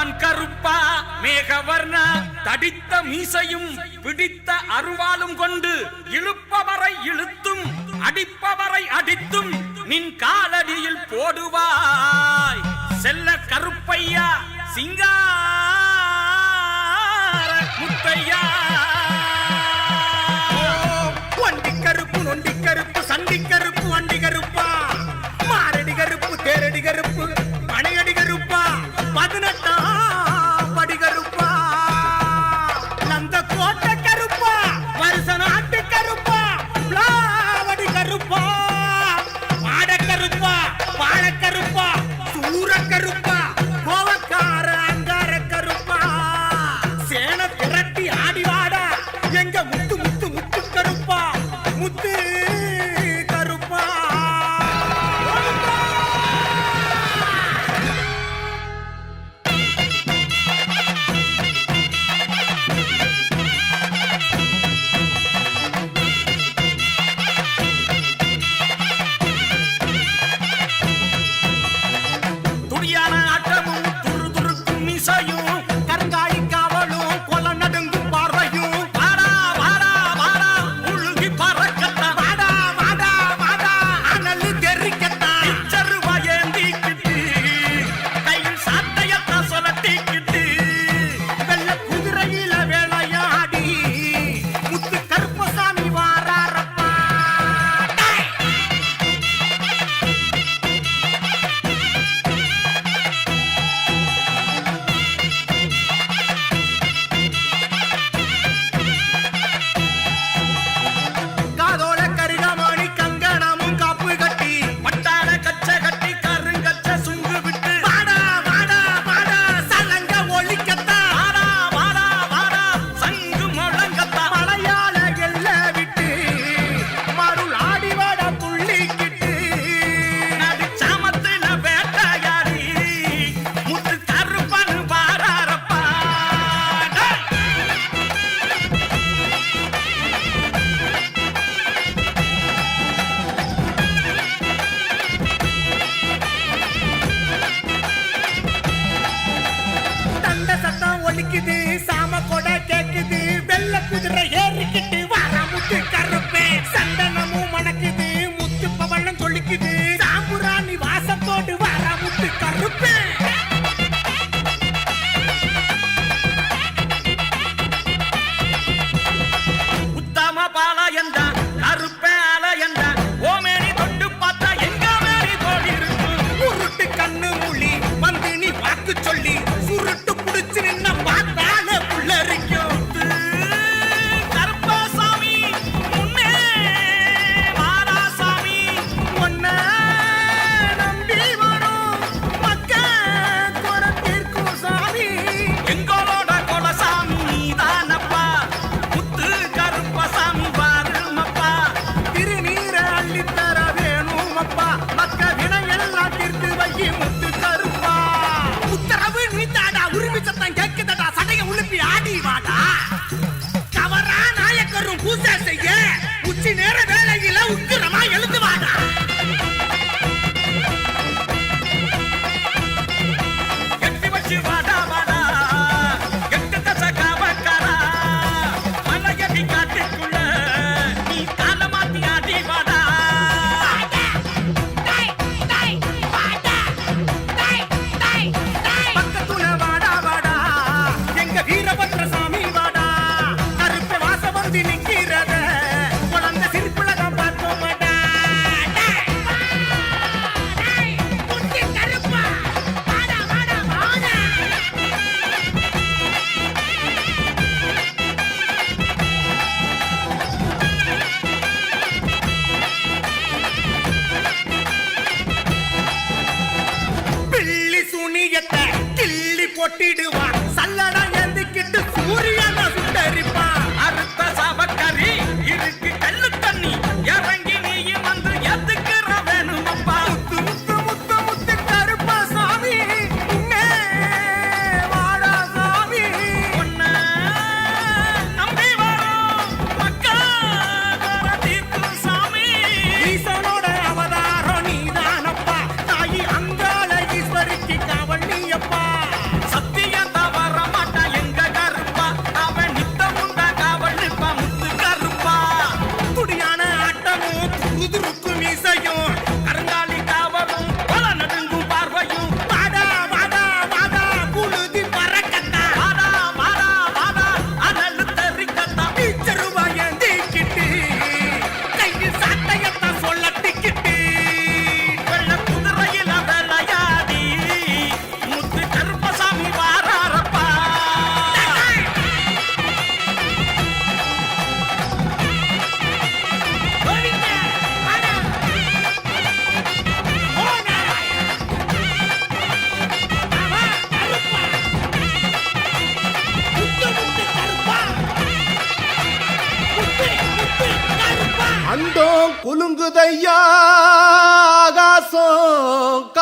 வான் கருப்பா மேகவர்ண தடித்த மீசையும் பிடித்த அருவாலும் கொண்டு இழுப்பவரை இழுத்தும் அடிப்பவரை அடித்தும் நின் காலடியில் போடுவாய். செல்ல கருப்பையா சிங்கார முத்தையா. கருப்பு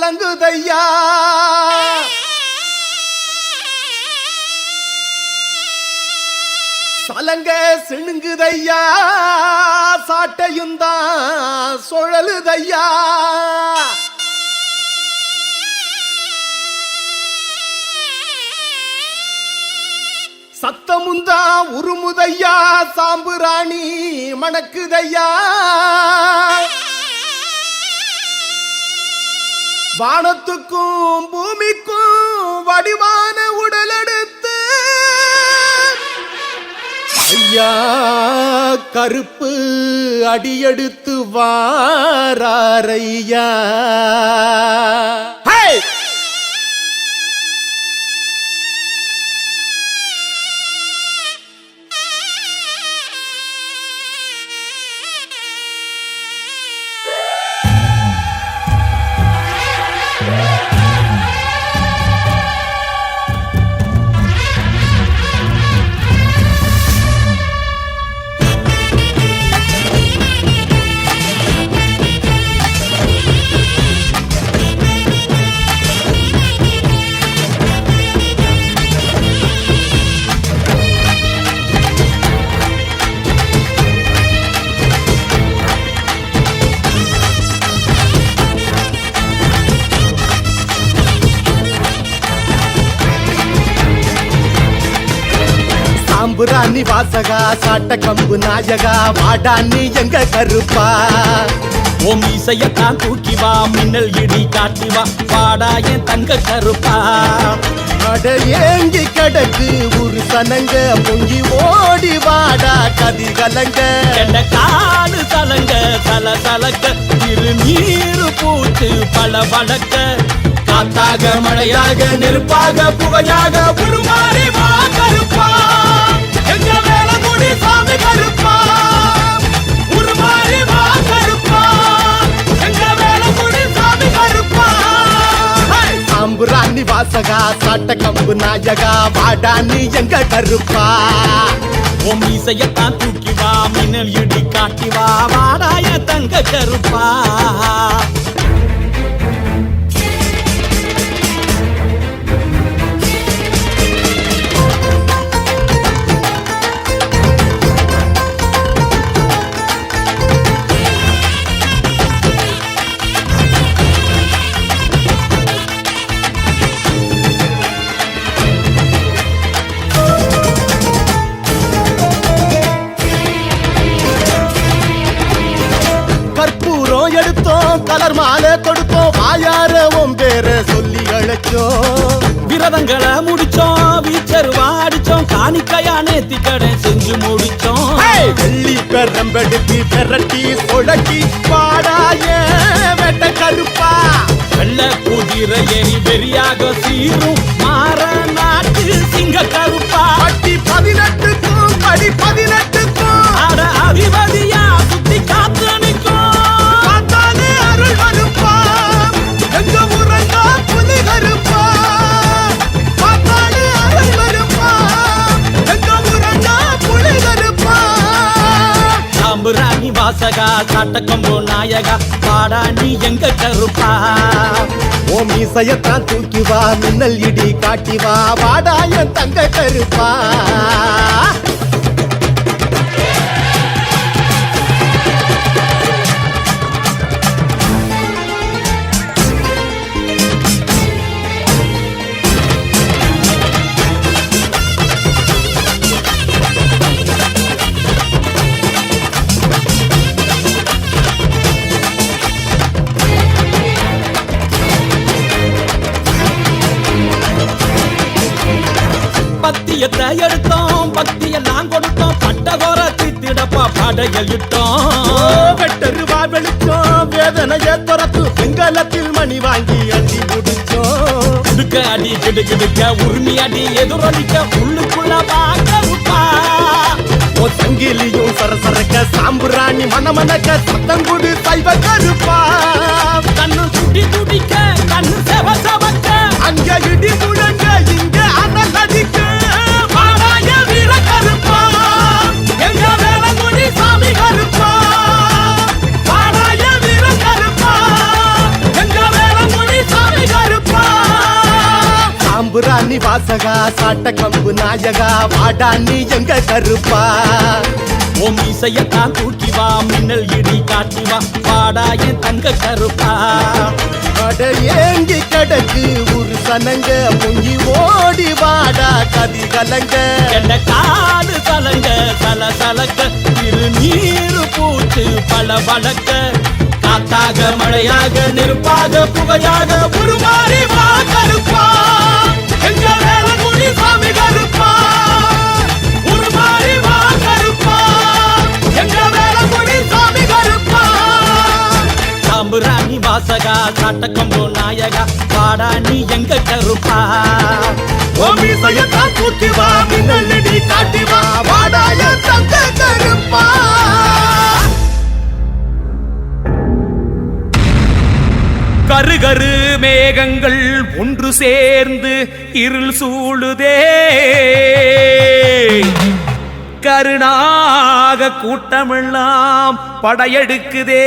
கலங்குதையா சலங்க சிணுங்குதையா? சாட்டையும் தான் சுழலுதையா? சத்தமுந்தா உருமுதையா? சாம்புராணி மணக்குதையா? வானத்துக்கும் பூமிக்கும் வடிவான உடலெடுத்து. ஐயா கருப்பு அடியெடுத்து வாரையா சாம்புராணி வாசகா சாட்ட கம்பு நாயகா வாடான்னு எங்க கருப்பா? உன் இசையத்தான் தூக்கி வா மின்னல் இடி காட்டி வா பாடா என் தங்க கருப்பா. அட ஏங்கி கிடக்கு ஒரு சனங்க பொங்கி ஓடி வாடா கதி கலங்க. கெண்ட காலு தலங்க தல தலக்க இரு நீரு பூத்து பல வழக்க காத்தாக மழையாக நெருப்பாக புகையாக உருமாறி வா. வாசகா சாட்ட கம்பு நாயகா வாடா நீ எங்க கருப்பா? உன் இசையத்தான் தூக்கி வா மின்னல் இடி காட்டி வா வாடாய தங்க கருப்பா. நேத்தி கடை செஞ்சு முடிச்சோம். வெள்ளி பெரம்பெடுத்து பெரட்டி சொடக்கி பாடாய வெட்ட கருப்பா. வெள்ள குதிரை ஏறி வெறியாக சீரும். மாற சாம்புராணி வாசகா காட்டக்கம்போ நாயகா பாடா நீ எங்க கருப்பா? ஓ மீசையத்தான் தூக்கி வா மின்னல் இடி காட்டி வா வாடா என் தங்க கருப்பா. ஓ, இட்டோம் வெட்டருவா வெளிச்சோம் வேதனைய துரத்து வெங்கலத்தில் மணி வாங்கி அடி முடிச்சோம் கிடுக்க அடி கிடு கிடுக்க உரிமை அடி எதிரொலிக்க உள்ளுக்குள்ள பார்க்க விட்டா ஓ சங்கிலியும் சரசரக்க சாம்புராணி மனமனக்க சத்தங்குடு சைவ கருப்பா. கண்ணு துடி துடிக்க கண்ணு செவ செவக்க. அங்க இடி முழங்க வாசகா சாட்ட கம்பு நாயகா வாடா நீ எங்க கருப்பா? ஓம் இசையத்தான் தூக்கி வா மின்னல் இடி காட்டி வா பாடா என் தங்க கருப்பா. அட ஏங்கி கிடக்கு ஒரு சனங்க பொங்கி ஓடி வாடா கதி கலங்க. என்ற காடு கலங்க சல சலக்க திருநீரு பூத்து பல வழக்க காத்தாக மழையாக நெருப்பாக புகையாக உருமாறி வா கருப்பா. சாம்புராணி வாசகா நாயகா பாடா நீ எங்க கருப்பா ஓம் இசையத்தான் தூக்கி வா மின்னல் காட்டி வா வாடா என் தங்க கருப்பா. கருகரு மேகங்கள் ஒன்று சேர்ந்து இருள் சூழுதே. கருணாக கூட்டமெல்லாம் படையெடுக்குதே.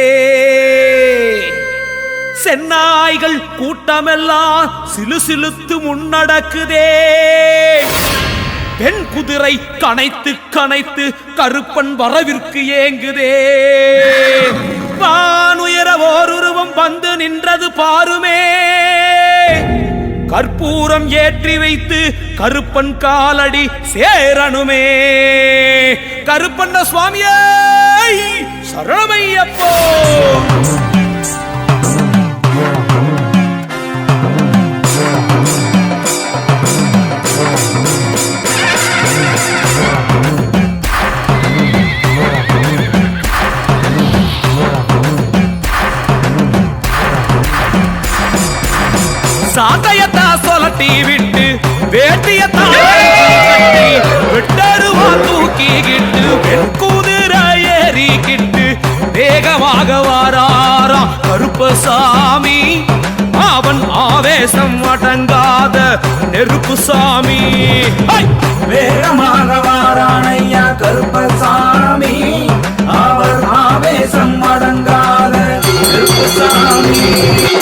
சென்னாய்கள் கூட்டமெல்லாம் சிலு சிலுத்து முன்னடக்குதே. பெண் குதிரை கனைத்து கனைத்து கருப்பன் வரவிற்கு ஏங்குதே. வானுயர ஓருருவம் வந்து நின்றது பாருமே. கற்பூரம் ஏற்றி வைத்து கருப்பன் காலடி சேரணுமே. கருப்பண்ண சுவாமியே சரணமையப்போ. சொலட்டி விட்டு வேட்டியத்தா கட்டி விட்டருவா தூக்கிக்கிட்டு பெண் குதிரை ஏறிக்கிட்டு வேகமாக வாராராம் கருப்பசாமி? அவன் ஆவேசம் அடங்காத நெருப்பு சாமி. வேகமாக வாரானையா கருப்பசாமி. அவர் ஆவேசம் அடங்காத நெருப்பு சாமி.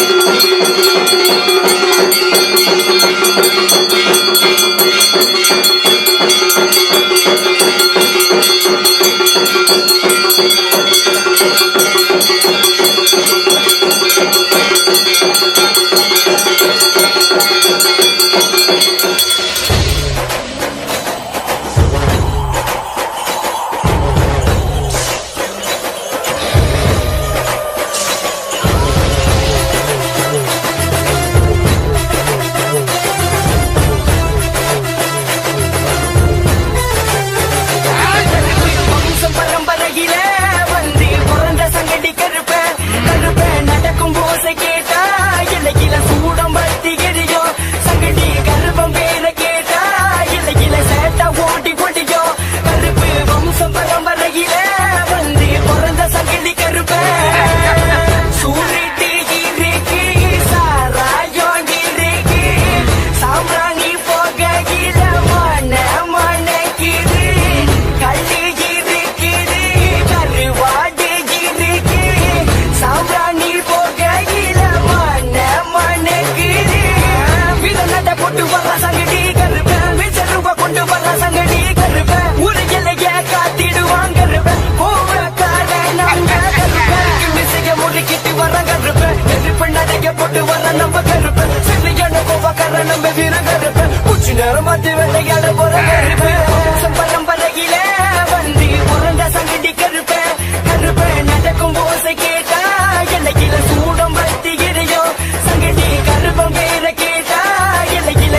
கோவக்கார நம்ம வீர கருப்பேன் உச்சி நேரம் பார்த்து வெள்ளையாட போற கருப்பேன் வம்சம் பரம்பரையில வந்து பிறந்த சங்கடி கருப்பேன் கருப்பேன் நடக்கும் ஓசை கேட்டா எல்லையில சூடம் பத்தி எரியும் சங்கடி கருப்பம் பேர கேட்டா எல்லையில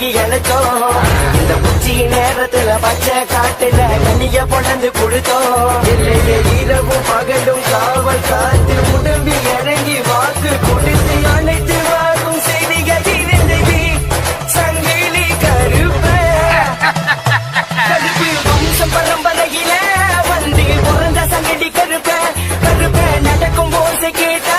வாங்கி எனக்கும் இந்த புச்சி நேரத்துல பச்சை காட்டுல கண்ணிய பொண்ணந்து கொடுத்தோம் இல்லையே இரவும் பகலும் காவல் காத்து உடம்பி இறங்கி வாக்கு கொடுத்து அனைத்து வாக்கும் செய்திகள் இருந்தது சங்கிலி கருப்பு கருப்பு வம்சம் பரம்பரையில வந்து பிறந்த சங்கடி கருப்ப கருப்ப நடக்கும் போது கேட்டா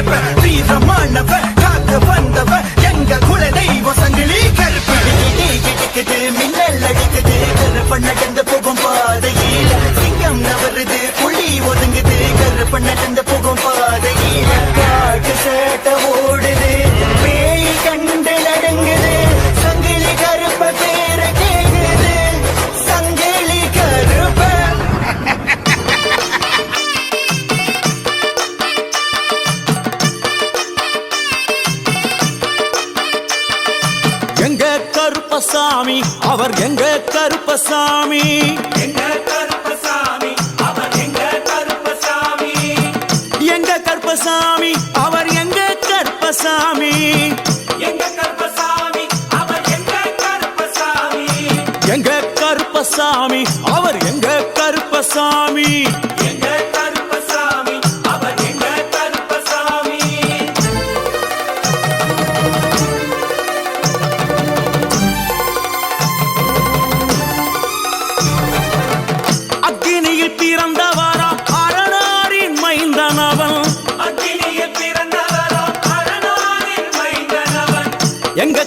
கருப்ப வீரமானவ காக்க வந்தவ எங்க குல தெய்வ சங்கிலி கருப்பு. கிட்டுக்கிட்டு மின்னல் அடிக்குது கருப்ப நடந்து போகும் பாதையில். சிங்கம் நவருது புலி ஒதுங்குது கருப்ப நடந்து போகும் பாதையில். காட்டு சேட்ட